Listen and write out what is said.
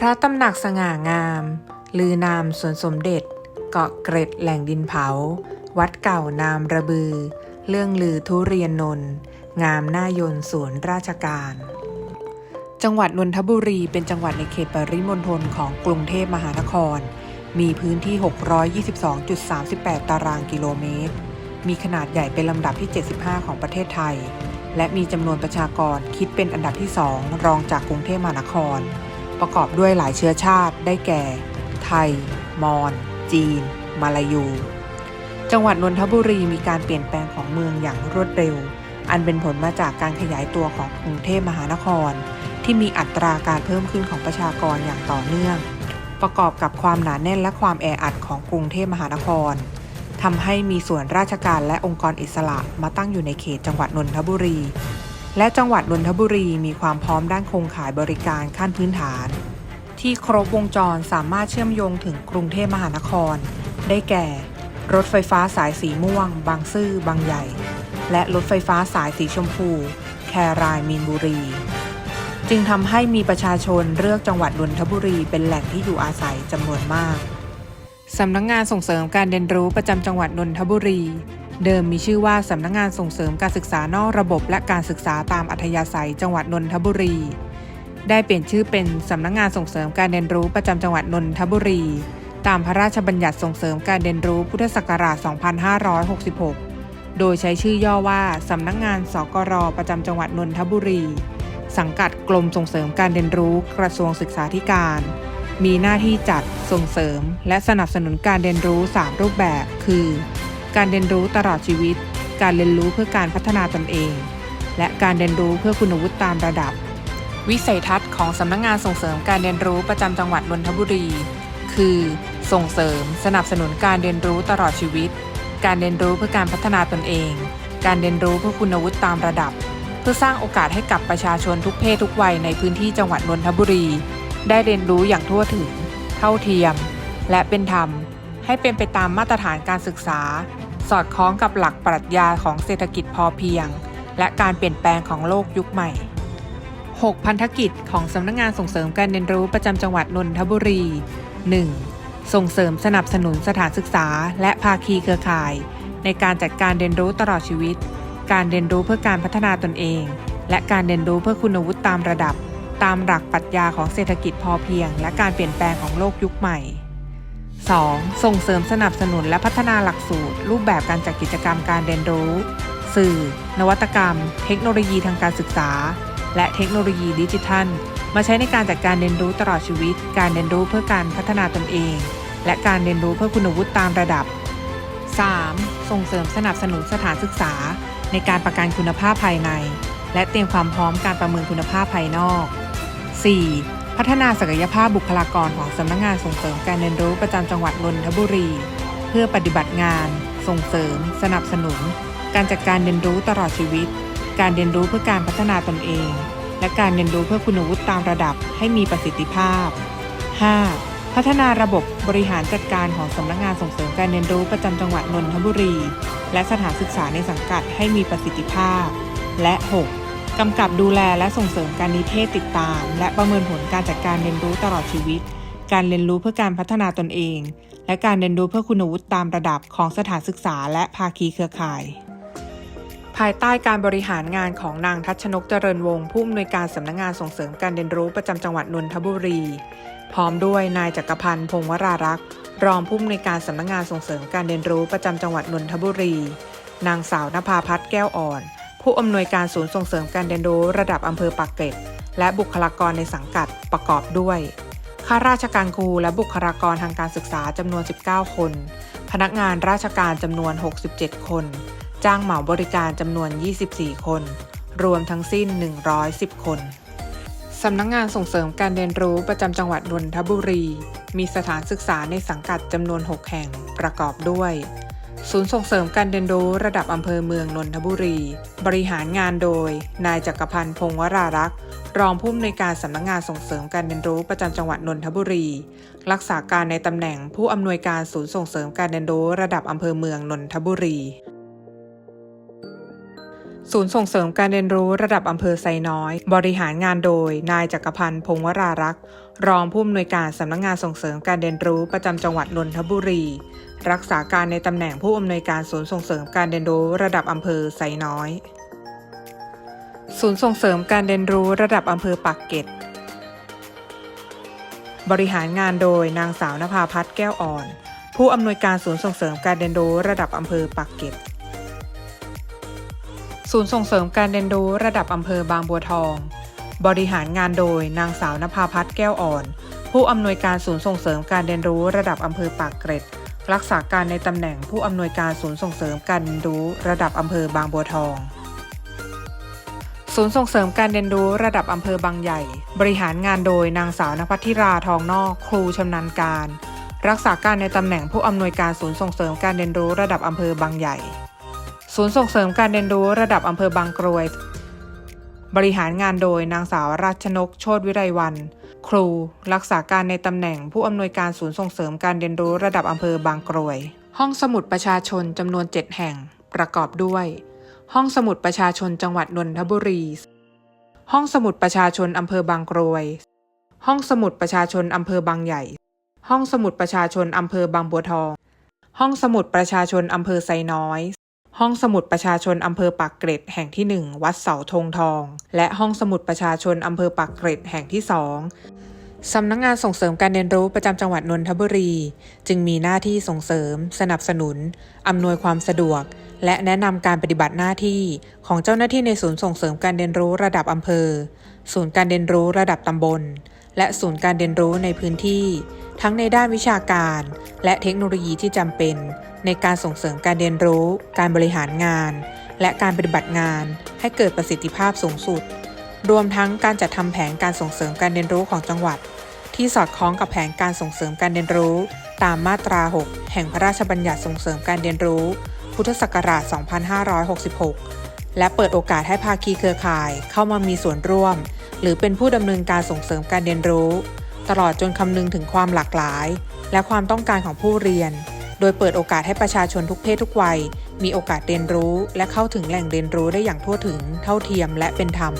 พระตำหนักสง่างาม ลือนามสวนสมเด็จ เกาะเกร็ดแหล่งดินเผา วัดเก่านามระบือ เรื่องลือทุเรียนนนท์งามหน้ายนสวนราชการ จังหวัดนนทบุรีเป็นจังหวัดในเขตปริมณฑลของกรุงเทพมหานคร มีพื้นที่ 622.38 ตารางกิโลเมตร มีขนาดใหญ่เป็นลำดับที่ 75 ของประเทศไทย และมีจำนวนประชากรคิดเป็นอันดับที่ 2 รองจากกรุงเทพมหานคร ประกอบด้วยหลายเชื้อชาติได้แก่ ไทย มอญ จีน มาลายู จังหวัดนนทบุรีมีการเปลี่ยนแปลงของเมืองอย่างรวดเร็ว อันเป็นผลมาจากการขยายตัวของกรุงเทพมหานคร ที่มีอัตราการเพิ่มขึ้นของประชากรอย่างต่อเนื่อง ประกอบกับความหนาแน่นและความแออัดของกรุงเทพมหานครทำให้มีส่วนราชการและองค์กรอิสระมาตั้งอยู่ในเขตจังหวัดนนทบุรี และจังหวัดนนทบุรีมีความพร้อมด้านโครงข่ายบริการขั้นพื้นฐาน ที่ครบวงจรสามารถเชื่อมโยงถึงกรุงเทพมหานคร ได้แก่ รถไฟฟ้าสายสีม่วง บางซื่อบางใหญ่ และรถไฟฟ้าสายสีชมพู แครายมีนบุรี จึงทำให้มีประชาชนเลือกจังหวัดนนทบุรีเป็นแหล่งที่อยู่อาศัยจำนวนมากสำนักงงานส่งเสริมการเรียนรู้ประจำจังหวัดนนทบุรี เดิมมีชื่อว่าสำนักงงานส่งเสริมการศึกษานอกระบบและการศึกษาตามอัธยาศัยจังหวัดนนทบุรี ได้เปลี่ยนชื่อเป็นสำนักงงานส่งเสริมการเรียนรู้ประจำจังหวัดนนทบุรี ตามพระราชบัญญัติส่งเสริมการเรียนรู้พุทธศักราช 2566 โดยใช้ชื่อย่อว่าสำนักงงานสกรประจำจังหวัดนนทบุรี สังกัดกรมส่งเสริมการเรียนรู้กระทรวงศึกษาธิการ มีหน้าที่จัดส่งเสริม และสนับสนุนการเรียนรู้ 3 รูปแบบ คือ การเรียนรู้ตลอดชีวิต การเรียนรู้เพื่อการพัฒนาตนเอง และการเรียนรู้เพื่อคุณวุฒิตามระดับ วิสัยทัศน์ของสำนักงงานส่งเสริมการเรียนรู้ประจำจังหวัดนนทบุรี คือ ส่งเสริม สนับสนุนการเรียนรู้ตลอดชีวิต การเรียนรู้เพื่อการพัฒนาตนเอง การเรียนรู้เพื่อคุณวุฒิตามระดับ เพื่อสร้างโอกาสให้กับประชาชนทุกเพศทุกวัยในพื้นที่จังหวัดนนทบุรี ได้เรียนรู้อย่างทั่วถึง เท่าเทียม และเป็นธรรมให้เป็นไปตามมาตรฐานการศึกษา สอดคล้องกับหลักปรัชญาของเศรษฐกิจพอเพียง และการเปลี่ยนแปลงของโลกยุคใหม่ 6 พันธกิจของสำนักงงานส่งเสริมการเรียนรู้ประจำจังหวัดนนทบุรี 1. ส่งเสริมสนับสนุนสถานศึกษา และภาคีเครือข่าย ในการจัดการเรียนรู้ตลอดชีวิต การเรียนรู้เพื่อการพัฒนาตนเอง และการเรียนรู้เพื่อคุณวุฒิตามระดับ ตามหลักปรัชญาของเศรษฐกิจพอเพียง และการเปลี่ยนแปลงของโลกยุคใหม่ 2. ส่งเสริมสนับสนุนและพัฒนาหลักสูตร รูปแบบการจัดกิจกรรมการเรียนรู้ สื่อ นวัตกรรม เทคโนโลยีทางการศึกษา และเทคโนโลยีดิจิทัล มาใช้ในการจัดการเรียนรู้ตลอดชีวิต การเรียนรู้เพื่อการพัฒนาตนเอง และการเรียนรู้เพื่อคุณวุฒิตามระดับ 3. ส่งเสริมสนับสนุนสถานศึกษา ในการประกันคุณภาพภายใน และเตรียมความพร้อมการประเมินคุณภาพภายนอก 4. พัฒนาศักยภาพบุคลากรของสำนักงงานส่งเสริมการเรียนรู้ประจำจังหวัดนนทบุรี เพื่อปฏิบัติงาน ส่งเสริม สนับสนุน การจัดการเรียนรู้ตลอดชีวิต การเรียนรู้เพื่อการพัฒนาตนเอง และการเรียนรู้เพื่อคุณวุฒิตามระดับให้มีประสิทธิภาพ 5. พัฒนาระบบบริหารจัดการของสำนักงานส่งเสริมการเรียนรู้ประจำจังหวัดนนทบุรี และสถานศึกษาในสังกัดให้มีประสิทธิภาพ และ 6. กำกับดูแลและส่งเสริมการนิเทศติดตาม และประเมินผลการจัดการเรียนรู้ตลอดชีวิต การเรียนรู้เพื่อการพัฒนาตนเอง และการเรียนรู้เพื่อคุณวุฒิตามระดับของสถานศึกษาและภาคีเครือข่าย ภายใต้การบริหารงานของนางทัชนกเจริญวงศ์ผู้อำนวยการสำนักงงานส่งเสริมการเรียนรู้ประจำจังหวัดนนทบุรี พร้อมด้วยนายจักรพันธ์พงวรารักษ์รองผู้อำนวยการสำนักงงานส่งเสริมการเรียนรู้ประจำจังหวัดนนทบุรี นางสาวนภาพัฒน์แก้วอ่อน ผู้อำนวยการศูนย์ส่งเสริมการเรียนรู้ระดับอำเภอปากเกร็ด และบุคลากรในสังกัดประกอบด้วยข้าราชการครูและบุคลากรทางการศึกษาจำนวน 19 คน พนักงานราชการจำนวน 67 คน จ้างเหมาบริการจำนวน 24 คน รวมทั้งสิ้น 110 คนสำนักงงานส่งเสริมการเรียนรู้ประจำจังหวัดนนทบุรี มีสถานศึกษาในสังกัดจำนวน 6 แห่งประกอบด้วย ศูนย์ส่งเสริมการเรียนรู้ระดับอำเภอเมืองนนทบุรี บริหารงานโดย นายจักรพันธ์พงวรารักษ์ รองผู้อำนวยการสำนักงานส่งเสริมการเรียนรู้ประจำจังหวัดนนทบุรี รักษาการในตำแหน่งผู้อำนวยการศูนย์ส่งเสริมการเรียนรู้ระดับอำเภอเมืองนนทบุรี ศูนย์ส่งเสริมการเรียนรู้ระดับอำเภอไซน้อย บริหารงานโดย นายจักรพันธ์พงศ์วรารักษ์ รองผู้อำนวยการสำนักงานส่งเสริมการเรียนรู้ประจำจังหวัดนนทบุรี รักษาการในตำแหน่งผู้อำนวยการศูนย์ส่งเสริมการเรียนรู้ระดับอำเภอไซน้อย ศูนย์ส่งเสริมการเรียนรู้ระดับอำเภอปากเกร็ดบริหารงานโดยนางสาวนภาพัฒน์แก้วอ่อน ผู้อำนวยการศูนย์ส่งเสริมการเรียนรู้ระดับอำเภอปากเกร็ด ศูนย์ส่งเสริมการเรียนรู้ระดับอำเภอบางบัวทอง บริหารงานโดยนางสาวนภาพัฒน์แก้วอ่อน ผู้อำนวยการศูนย์ส่งเสริมการเรียนรู้ระดับอำเภอปากเกร็ด รักษาการในตำแหน่งผู้อำนวยการศูนย์ส่งเสริมการเรียนรู้ระดับอำเภอบางบัวทองศูนย์ส่งเสริมการเรียนรู้ระดับอำเภอบางใหญ่ บริหารงานโดยนางสาวนภัทธิราทองนอกครูชำนาญการ รักษาการในตำแหน่งผู้อำนวยการศูนย์ส่งเสริมการเรียนรู้ระดับอำเภอบางใหญ่ ศูนย์ส่งเสริมการเรียนรู้ระดับอำเภอบางกรวย บริหารงานโดยนางสาวราชนกโชติวิไรวัน ครู รักษาการในตำแหน่งผู้อำนวยการศูนย์ส่งเสริมการเรียนรู้ระดับอำเภอบางกรวย ห้องสมุดประชาชนจำนวน 7 แห่ง ประกอบด้วย ห้องสมุดประชาชนจังหวัดนนทบุรี ห้องสมุดประชาชนอำเภอบางกรวย ห้องสมุดประชาชนอำเภอบางใหญ่ ห้องสมุดประชาชนอำเภอบางบัวทองห้องสมุดประชาชนอำเภอไซน้อย ห้องสมุดประชาชนอำเภอปากเกร็ดแห่งที่ 1 วัดเสาธงทอง และห้องสมุดประชาชนอำเภอปากเกร็ดแห่งที่ 2 สำนักงานส่งเสริมการเรียนรู้ประจำจังหวัดนนทบุรี จึงมีหน้าที่ส่งเสริม สนับสนุน อำนวยความสะดวก และแนะนำการปฏิบัติหน้าที่ของเจ้าหน้าที่ในศูนย์ส่งเสริมการเรียนรู้ระดับอำเภอ ศูนย์การเรียนรู้ระดับตำบล และศูนย์การเรียนรู้ในพื้นที่ ทั้งในด้านวิชาการ และเทคโนโลยีที่จำเป็น ในการส่งเสริมการเรียนรู้ การบริหารงาน และการปฏิบัติงานให้เกิดประสิทธิภาพสูงสุด รวมทั้งการจัดทำแผนการส่งเสริมการเรียนรู้ของจังหวัด ที่สอดคล้องกับแผนการส่งเสริมการเรียนรู้ ตามมาตรา 6 แห่งพระราชบัญญัติส่งเสริมการเรียนรู้ พุทธศักราช 2566 และเปิดโอกาสให้ภาคีเครือข่ายเข้ามามีส่วนร่วม หรือเป็นผู้ดำเนินการส่งเสริมการเรียนรู้ ตลอดจนคำนึงถึงความหลากหลาย และความต้องการของผู้เรียน โดยเปิดโอกาสให้ประชาชนทุกเพศทุกวัย มีโอกาสเรียนรู้ และเข้าถึงแหล่งเรียนรู้ได้อย่างทั่วถึง เท่าเทียมและเป็นธรรม